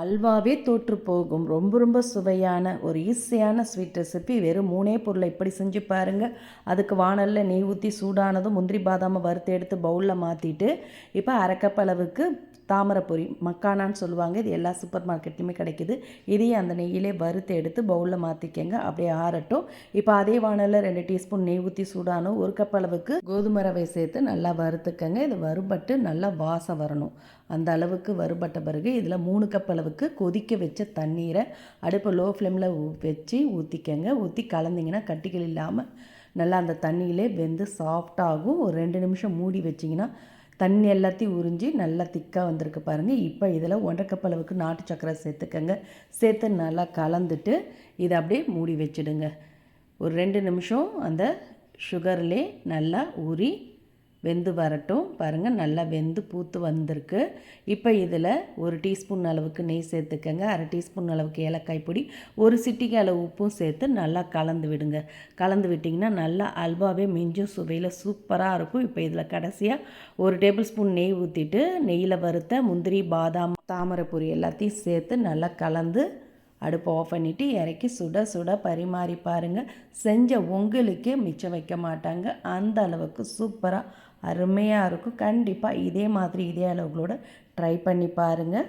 அல்வாவே தோற்று போகும். ரொம்ப ரொம்ப சுவையான ஒரு ஈஸியான ஸ்வீட் ரெசிபி வெறும் மூணே பொருளை இப்படி செஞ்சு பாருங்கள் அதுக்கு வானலில் நெய் ஊற்றி சூடானதும் முந்திரி பாதாமை வறுத்து எடுத்து பவுலில் மாற்றிட்டு இப்போ அரை அளவுக்கு தாமரைப்பொரி மக்கானான்னு சொல்லுவாங்க. இது எல்லா சூப்பர் மார்க்கெட்லையுமே கிடைக்குது. இதையும் அந்த நெய்யிலே வறுத்து எடுத்து பவுலில் மாற்றிக்கங்க அப்படியே ஆறட்டும். இப்போ அதே வானலில் ரெண்டு டீஸ்பூன் நெய் ஊற்றி சூடானும் ஒரு கப் அளவுக்கு கோதுமை ரவை சேர்த்து நல்லா வறுத்துக்கங்க. இது வறுபட்டு நல்லா வாசம் வரணும். அந்த அளவுக்கு வறுபட்ட பிறகு இதில் மூணு கப் அளவுக்கு கொதிக்க வச்ச தண்ணீரை அடுப்பு லோ ஃப்ளேமில் வச்சு ஊற்றிக்கங்க ஊற்றி கலந்திங்கன்னா கட்டிகள் இல்லாமல் நல்லா அந்த தண்ணியிலே வெந்து சாஃப்டாகும் ஒரு ரெண்டு நிமிஷம் மூடி வச்சிங்கன்னா தண்ணி எல்லாத்தையும் உறிஞ்சி நல்லா திக்காக வந்திருக்கு பாருங்கள் இப்போ இதில் ஒன்றரை கப் அளவுக்கு நாட்டு சக்கரை சேர்த்துக்கங்க. சேர்த்து நல்லா கலந்துட்டு இதை அப்படியே மூடி வச்சிடுங்க. ஒரு ரெண்டு நிமிஷம் அந்த சுகர்லே நல்லா ஊறி வெந்து வரட்டும். பாருங்கள் நல்லா வெந்து பூத்து வந்திருக்கு. இப்போ இதில் ஒரு டீஸ்பூன் அளவுக்கு நெய் சேர்த்துக்கங்க. அரை டீஸ்பூன் அளவுக்கு ஏலக்காய் பொடி ஒரு சிட்டிக்கு அளவு உப்பும் சேர்த்து நல்லா கலந்து விடுங்க. கலந்து விட்டிங்கன்னா நல்லா அல்வாவே மிஞ்சும் சுவையில் சூப்பராக இருக்கும். இப்போ இதில் கடைசியாக ஒரு டேபிள் ஸ்பூன் நெய் ஊற்றிட்டு நெய்யில் வறுத்த முந்திரி பாதாம் தாமரை பொரி எல்லாத்தையும் சேர்த்து நல்லா கலந்து அடுப்பை ஆஃப் பண்ணிவிட்டு இறக்கி சுட சுட பரிமாறி பாருங்கள் செஞ்ச உங்களுக்கே மிச்சம் வைக்க மாட்டாங்க. அந்த அளவுக்கு சூப்பராக அருமையாக இருக்கும். கண்டிப்பாக இதே மாதிரி இதே அளவுகளோட ட்ரை பண்ணி பாருங்கள்